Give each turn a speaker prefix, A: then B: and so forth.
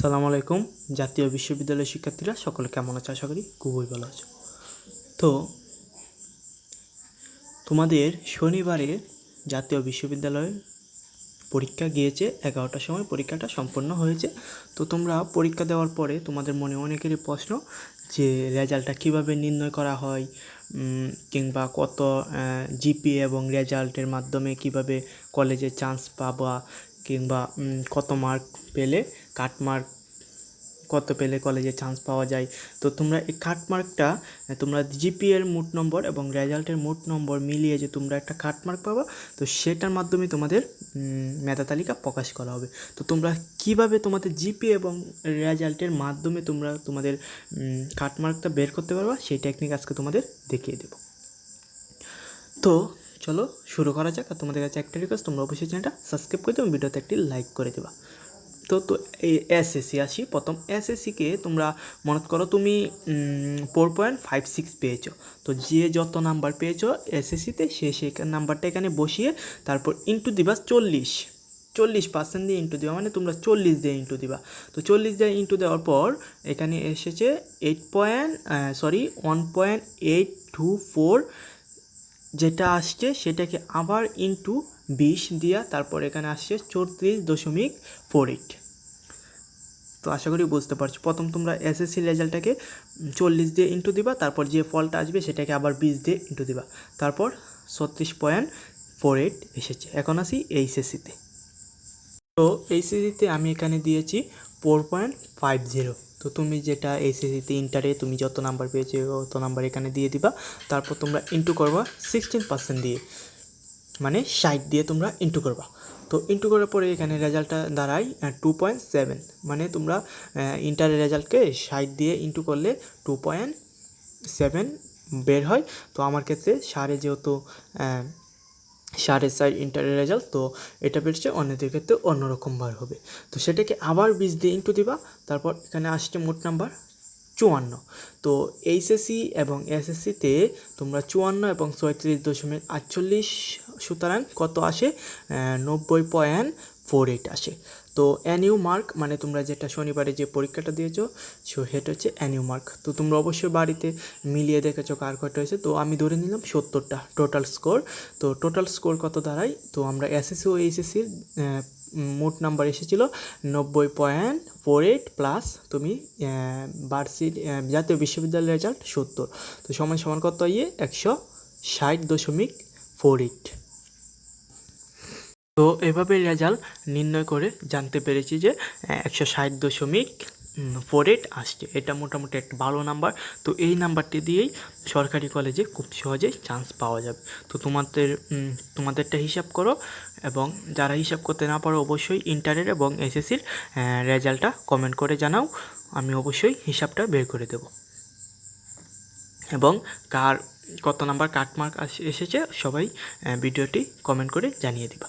A: আসসালামু আলাইকুম। জাতীয় বিশ্ববিদ্যালয়ের শিক্ষার্থীরা, সকলে কেমন আছে? আশা করি খুবই ভালো আছে। তো, তোমাদের শনিবারে জাতীয় বিশ্ববিদ্যালয়ে পরীক্ষা গিয়েছে, এগারোটার সময় পরীক্ষাটা সম্পন্ন হয়েছে। তো তোমরা পরীক্ষা দেওয়ার পরে তোমাদের মনে অনেকেরই প্রশ্ন যে রেজাল্টটা কীভাবে নির্ণয় করা হয় কিংবা কত জিপি এবং রেজাল্টের মাধ্যমে কীভাবে কলেজে চান্স পাবা কিংবা কত মার্ক পেলে কাট মার্ক কত পেলে কলেজে চান্স পাওয়া যায়। তো তোমরা এই কাট মার্কটা তোমরা জিপিএর মোট নম্বর এবং রেজাল্টের মোট নম্বর মিলিয়ে যে তোমরা একটা কাট মার্ক পাবা, তো সেটার মাধ্যমে তোমাদের মেধা তালিকা প্রকাশ করা হবে। তো তোমরা কীভাবে তোমাদের জিপি এবং রেজাল্টের মাধ্যমে তোমরা তোমাদের কাট মার্কটা বের করতে পারবা, সেই টেকনিক আজকে তোমাদের দেখিয়ে দেবো। তো চলো শুরু করা যাক। আর তোমাদের কাছে একটা রিকোয়েস্ট তোমরা অবশ্যই চ্যানেলটা সাবস্ক্রাইব করে দেবো ভিডিওতে একটি লাইক করে দেবা। তো তো এই এসএসসি আসি। প্রথম এসএসসিকে তোমরা মনে করো, তুমি ফোর পয়েন্ট ফাইভ সিক্স পেয়েছ। তো যে যত নাম্বার পেয়েছ এসএসসিতে সে সেই নাম্বারটা এখানে বসিয়ে তারপর ইন্টু দিবা চল্লিশ। চল্লিশ পার্সেন্ট দিয়ে ইন্টু দিবা মানে তোমরা চল্লিশ দিয়ে ইন্টু দিবা। তো চল্লিশ দিয়ে ইন্টু দেওয়ার পর এখানে এসেছে eight point sorry one point eight two four যেটা আসছে সেটাকে আবার ইনটু বিশ দিয়া তারপর এখানে আসছে চৌত্রিশ দশমিক ফোর এইট তো আশা করি বুঝতে পারছ। প্রথম তোমরা এসএসসি রেজাল্টটাকে চল্লিশ দিয়ে ইন্টু দিবা, তারপর যে ফলটা আসবে সেটাকে আবার বিশ দিয়ে ইন্টু দিবা। তারপর ছত্রিশ পয়েন্ট ফোর এইট এসেছে। এখন আসি এইচএসসিতে তো এইচএসসিতে আমি এখানে দিয়েছি ফোর পয়েন্ট ফাইভ জিরো তো তুমি যেটা এইচএসসিতে ইন্টারে তুমি যত নাম্বার পেয়েছ তত নাম্বার এখানে দিয়ে দিবা। তারপর তোমরা ইন্টু করবা সিক্সটিন পার্সেন্ট দিয়ে। মানে ষাট দিয়ে তোমরা ইন্টু করবা। তো ইন্টু করার পরে এখানে রেজাল্টটা দাঁড়ায় টু পয়েন্ট সেভেন মানে তোমরা ইন্টারের রেজাল্টকে ষাট দিয়ে ইন্টু করলে টু পয়েন্ট সেভেন বের হয়। তো আমার ক্ষেত্রে সাড়ে যেহেতু সাড়ে চার ইন্টারের রেজাল্ট তো এটা বেরছে অন্যদের ক্ষেত্রে অন্যরকম বার হবে। তো সেটাকে আবার বিশ দিয়ে ইন্টু দিবা, তারপর এখানে আসছে মোট নাম্বার চুয়ান্ন। তো এইচএসসি এবং এসএসসিতে তোমরা চুয়ান্ন এবং ছয়ত্রিশ দশমিক আটচল্লিশ সুতরাং কত আসে? নব্বই পয়েন্ট ফোর এইট আসে। তো অ্যানিউ মার্ক মানে তোমরা যেটা শনিবারে যে পরীক্ষাটা দিয়েছ, সো সেটা হচ্ছে অ্যানিউ মার্ক তো তোমরা অবশ্যই বাড়িতে মিলিয়ে দেখেছ কার কয়টা হয়েছে। তো আমি ধরে নিলাম সত্তরটা টোটাল স্কোর তো টোটাল স্কোর কত দাঁড়ায়? তো আমরা এসএসসি ও এইচএসসির মোট নাম্বার এসেছিল নব্বই পয়েন্ট ফোর এইট প্লাস তুমি বার্ষিক জাতীয় বিশ্ববিদ্যালয়ের রেজাল্ট সত্তর। তো সমান সমান কত ইয়ে একশো ষাট দশমিক ফোর এইট তো এভাবে রেজাল্ট নির্ণয় করে জানতে পেরেছি যে একশো ষাট দশমিক ফোর এইট আসছে। এটা মোটামুটি একটা ভালো নাম্বার। তো এই নাম্বারটি দিয়েই সরকারি কলেজে খুব সহজেই চান্স পাওয়া যাবে। তো তোমাদের তোমাদেরটা হিসাব করো এবং যারা হিসাব করতে না পারো অবশ্যই ইন্টারের এবং এসএসসির রেজাল্টটা কমেন্ট করে জানাও। আমি অবশ্যই হিসাবটা বের করে দেব। এবং কার, কত নাম্বার কাটমার্ক এসেছে সবাই ভিডিওটি কমেন্ট করে জানিয়ে দিবা।